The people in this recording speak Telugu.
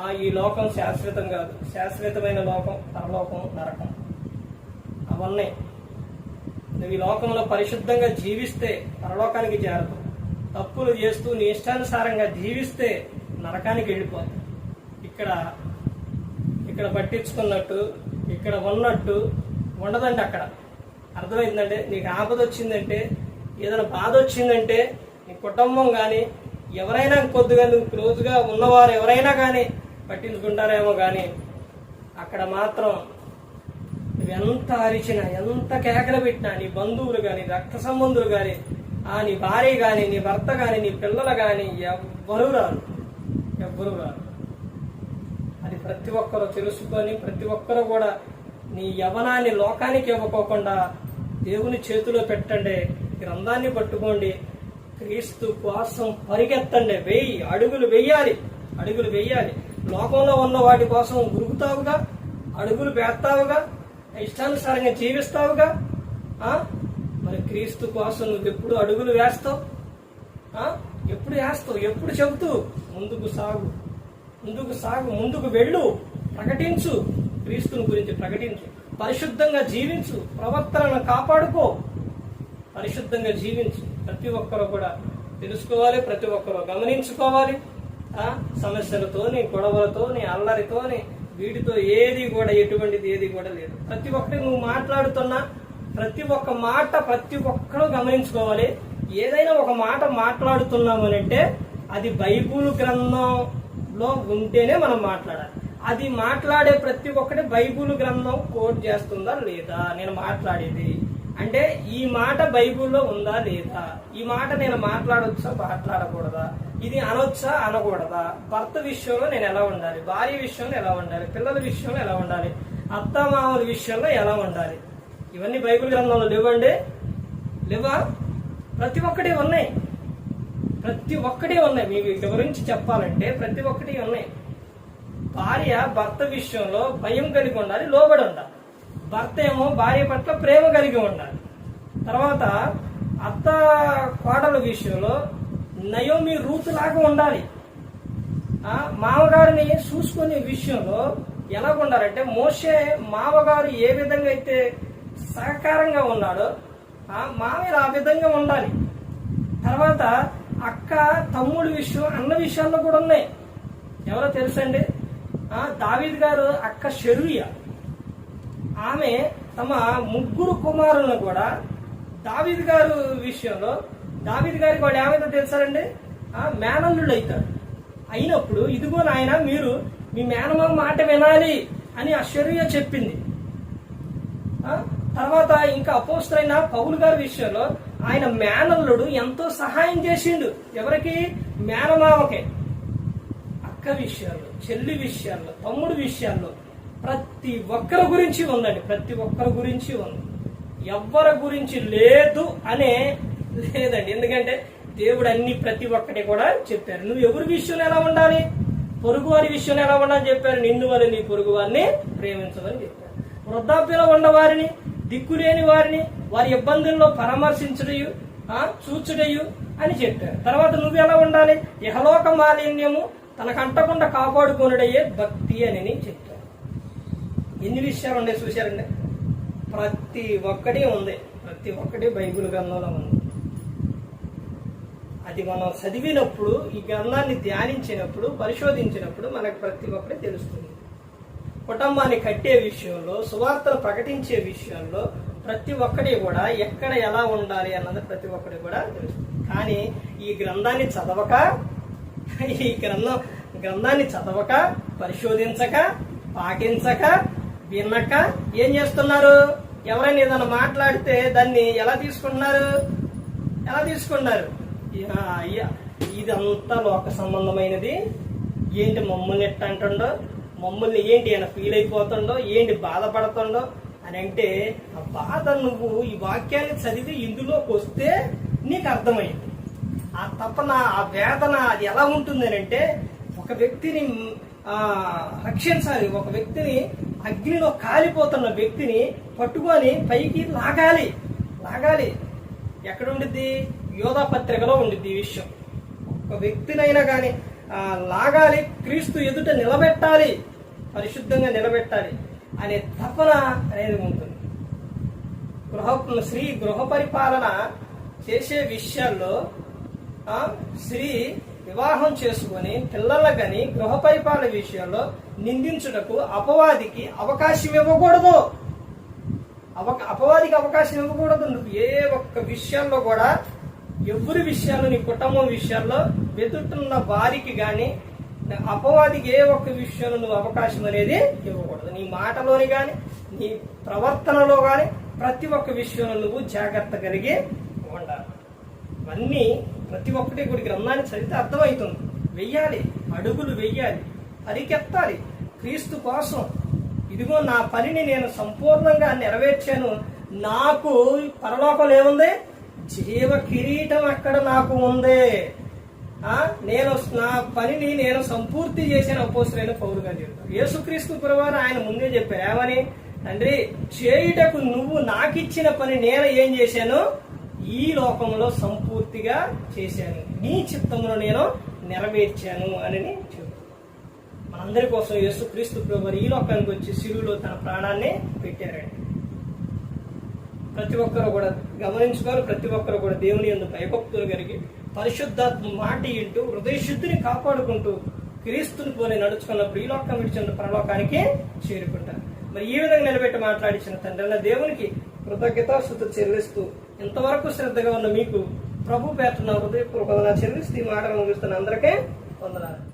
ఆ ఈ లోకం శాశ్వతం కాదు. శాశ్వతమైన లోకం పరలోకం నరకం. అవన్నీ. నువ్వు ఈ లోకంలో పరిశుద్ధంగా జీవిస్తే పరలోకానికి చేరదు తప్పులు చేస్తూ నీ ఇష్టానుసారంగా జీవిస్తే నరకానికి వెళ్ళిపోతావు. ఇక్కడ ఇక్కడ పట్టించుకున్నట్టు ఇక్కడ ఉన్నట్టు ఉండదండి అక్కడ. అర్థమైందంటే నీకు ఆపద వచ్చిందంటే ఏదైనా బాధ వచ్చిందంటే నీ కుటుంబం కానీ ఎవరైనా కొద్దిగా నువ్వు క్లోజ్గా ఉన్నవారు ఎవరైనా కానీ పట్టించుకుంటారేమో కానీ అక్కడ మాత్రం నువ్వు ఎంత అరిచినా ఎంత కేకలు పెట్టినా నీ బంధువులు కానీ రక్త సంబంధులు కానీ ఆ నీ భార్య కానీ నీ భర్త కానీ నీ పిల్లలు కానీ ఎవ్వరూ రారు. ఎవ్వరూ రారు. అది ప్రతి ఒక్కరూ తెలుసుకొని ప్రతి ఒక్కరూ కూడా నీ యవనాన్ని లోకానికి ఇవ్వకోకుండా దేవుని చేతిలో పెట్టండి గ్రంథాన్ని పట్టుకోండి క్రీస్తు కోసం పరిగెత్తండి. వెయ్యి అడుగులు వెయ్యాలి అడుగులు వెయ్యాలి లోకంలో ఉన్న వాటి కోసం ఉరుగుతావుగా అడుగులు పెడతావుగా ఇష్టానుసారంగా జీవిస్తావుగా మరి క్రీస్తు కోసం నువ్వు ఎప్పుడు అడుగులు వేస్తావు? ఎప్పుడు వేస్తావు? ఎప్పుడు చెబుతూ? ముందుకు సాగు. ముందుకు సాగు ముందుకు వెళ్ళు. ప్రకటించు. క్రీస్తుని గురించి ప్రకటించు. పరిశుద్ధంగా జీవించు. ప్రవర్తనను కాపాడుకో. పరిశుద్ధంగా జీవించు. ప్రతి ఒక్కరు కూడా తెలుసుకోవాలి ప్రతి ఒక్కరు గమనించుకోవాలి. సమస్యలతోని గొడవలతోని అల్లరితోని వీటితో ఏది కూడా ఎటువంటిది ఏది కూడా లేదు. ప్రతి ఒక్కటి నువ్వు మాట్లాడుతున్నా ప్రతి ఒక్క మాట ప్రతి ఒక్కరూ గమనించుకోవాలి. ఏదైనా ఒక మాట మాట్లాడుతున్నాము అంటే అది బైబుల్ గ్రంథంలో ఉంటేనే మనం మాట్లాడాలి. అది మాట్లాడే ప్రతి ఒక్కటి బైబుల్ గ్రంథం కోట్ చేస్తుందా లేదా? నేను మాట్లాడేది. అంటే ఈ మాట బైబుల్లో ఉందా లేదా? ఈ మాట నేను మాట్లాడొచ్చా మాట్లాడకూడదా? ఇది అనొచ్చా? అనకూడదా? భర్త విషయంలో నేను ఎలా ఉండాలి? భార్య విషయంలో ఎలా ఉండాలి? పిల్లల విషయంలో ఎలా ఉండాలి? అత్తమామల విషయంలో ఎలా ఉండాలి? ఇవన్నీ బైబిల్ గ్రంథంలో లేవండి. లేవా? ప్రతి ఒక్కటి ఉన్నాయి. ప్రతి ఒక్కటి ఉన్నాయి. మీ వీటి గురించి చెప్పాలంటే ప్రతి ఒక్కటి ఉన్నాయి. భార్య భర్త విషయంలో భయం కలిగి ఉండాలి లోబడి ఉండాలి. భర్త ఏమో భార్య పట్ల ప్రేమ కలిగి ఉండాలి. తర్వాత అత్త కోడల విషయంలో నయోమి రూతు లాగా ఉండాలి. మామగారిని చూసుకునే విషయంలో ఎలా ఉండాలంటే మోసే మామగారు ఏ విధంగా అయితే సహకారంగా ఉన్నాడో ఆ మామయ్య ఆ విధంగా ఉండాలి. తర్వాత అక్క తమ్ముడు విషయం అన్న విషయాల్లో కూడా ఉన్నాయి. ఎవరో తెలుసండి? ఆ దావీద్ గారు అక్క షెరుయ. ఆమె తమ ముగ్గురు కుమారులను కూడా దావీద్ గారు విషయంలో దావిది గారికి వాడు ఏమైతే తెలుసారండి? ఆ మేనల్లుడు అవుతారు. అయినప్పుడు ఇదిగో నాయన మీరు మీ మేనమామ మాట వినాలి అని అశ్వర్య చెప్పింది. ఆ, తర్వాత ఇంకా అపోస్తులైన పౌలు గారి విషయంలో ఆయన మేనల్లుడు ఎంతో సహాయం చేసిండు. ఎవరికి? మేనమామకే. అక్క విషయాల్లో చెల్లి విషయాల్లో తమ్ముడు విషయాల్లో ప్రతి ఒక్కరి గురించి ఉందండి. ప్రతి ఒక్కరి గురించి ఉంది. ఎవ్వరి గురించి లేదు అనే లేదండి. ఎందుకంటే దేవుడు అన్ని ప్రతి ఒక్కటి కూడా చెప్పారు. నువ్వు ఎవరి విషయంలో ఎలా ఉండాలి? పొరుగు వారి విషయంలో ఎలా ఉండాలని చెప్పారు. నిన్ను వల్ల నీ పొరుగు వారిని ప్రేమించమని చెప్పారు. వృద్ధాప్యలో ఉన్న వారిని దిక్కులేని వారిని వారి ఇబ్బందుల్లో పరామర్శించడయు చూచుడయు అని చెప్పారు. తర్వాత నువ్వు ఎలా ఉండాలి? ఇహలోక మాలిన్యము తనకంటకుండా కాపాడుకునుడయ్యే భక్తి అని చెప్పారు ఎన్ని విషయాలు ఉన్నాయి చూశారండి? ప్రతి ఒక్కటి ఉంది. ప్రతి ఒక్కటి బైబుల్ గ్రంథంలో ఉంది. అది మనం చదివినప్పుడు ఈ గ్రంథాన్ని ధ్యానించినప్పుడు పరిశోధించినప్పుడు మనకు ప్రతి ఒక్కటి తెలుస్తుంది. కుటుంబాన్ని కట్టే విషయంలో సువార్తను ప్రకటించే విషయంలో ప్రతి ఒక్కటి కూడా ఎక్కడ ఎలా ఉండాలి అన్నది ప్రతి ఒక్కటి కూడా తెలుస్తుంది. కానీ ఈ గ్రంథాన్ని చదవక ఈ గ్రంథం గ్రంథాన్ని చదవక పరిశోధించక పాటించక వినక ఏం చేస్తున్నారు? ఎవరైనా ఏదైనా మాట్లాడితే దాన్ని ఎలా తీసుకుంటున్నారు? ఎలా తీసుకున్నారు అయ్యా ఇదంతా లోక సంబంధమైనది. ఏంటి మమ్మల్ని ఎట్ట అంటుండో? మమ్మల్ని ఏంటి ఆయన ఫీల్ అయిపోతుండో? ఏంటి బాధపడుతుండో? అని అంటే ఆ బాధ నువ్వు ఈ వాక్యాన్ని చదివి ఇందులోకి వస్తే నీకు అర్థమైంది. ఆ తపన ఆ వేదన అది ఎలా ఉంటుంది అని అంటే ఒక వ్యక్తిని రక్షించాలి. ఒక వ్యక్తిని అగ్నిలో కాలిపోతున్న వ్యక్తిని పట్టుకొని పైకి లాగాలి. లాగాలి. ఎక్కడ ఉండిద్ది? యోధా పత్రికలో ఉండిద్ది ఈ విషయం. ఒక వ్యక్తినైనా కానీ ఆ, లాగాలి క్రీస్తు ఎదుట నిలబెట్టాలి పరిశుద్ధంగా నిలబెట్టాలి అనే తపన అనేది ఉంటుంది. గృహ స్త్రీ గృహ పరిపాలన చేసే విషయాల్లో స్త్రీ వివాహం చేసుకొని పిల్లల గని గృహ పరిపాలన విషయాల్లో నిందించుటకు అపవాదికి అవకాశం ఇవ్వకూడదు. అవక అపవాదికి అవకాశం ఇవ్వకూడదు. నువ్వు ఏ ఒక్క విషయంలో కూడా ఎవరి విషయాలు నీ కుటుంబం విషయాల్లో వెతుకుతున్న వారికి గాని అపవాదికి ఏ ఒక్క విషయంలో నువ్వు అవకాశం అనేది ఇవ్వకూడదు. నీ మాటలోని కానీ నీ ప్రవర్తనలో కానీ ప్రతి ఒక్క విషయంలో నువ్వు జాగ్రత్త కలిగి ఉండాలి. ఇవన్నీ ప్రతి ఒక్కటి కూడా గ్రంథాన్ని చదివితే అర్థమవుతుంది. వెయ్యాలి అడుగులు వెయ్యాలి పరికెత్తాలి క్రీస్తు కోసం ఇదిగో నా పనిని నేను సంపూర్ణంగా నెరవేర్చాను. నాకు పరలోకంలో ఏముంది? జీవ కిరీటం అక్కడ నాకు ఉంది. ఆ నేను నా పనిని నేను సంపూర్తి చేసిన అపోసరైన పౌరుగా చెప్తాను యేసుక్రీస్తు పురవారు ఆయన ముందే చెప్పారు ఏమని? తండ్రి చేయుటకు నువ్వు నాకిచ్చిన పని నేను ఏం చేశాను? ఈ లోకంలో సంపూర్తిగా చేశాను. నీ చిత్తమును నేను నెరవేర్చాను అని చెప్తాను మనందరి కోసం యేసుక్రీస్తు ప్రభు ఈ లోకానికి వచ్చి శిలువులో తన ప్రాణాన్ని పెట్టారండి. ప్రతి ఒక్కరు కూడా గమనించుకోవాలి. ప్రతి ఒక్కరు కూడా దేవుని ఎందు భయభక్తులు కలిగి పరిశుద్ధాత్మ మాట ఇంటూ హృదయశుద్ధిని కాపాడుకుంటూ క్రీస్తుని పోలే నడుచుకున్న ఈ విడిచిన పరలోకానికి చేరుకుంటారు. మరి ఈ విధంగా నిలబెట్టి మాట్లాడించిన తండ్రి దేవునికి కృతజ్ఞతాస్థుతి చెల్లిస్తూ ఇంతవరకు శ్రద్ధగా ఉన్న మీకు ప్రభు పేరున్న హృదయపూర్వకంగా చెల్లిస్తూ ఈ మాటలు ముగిస్తున్న అందరికీ వందనాలు.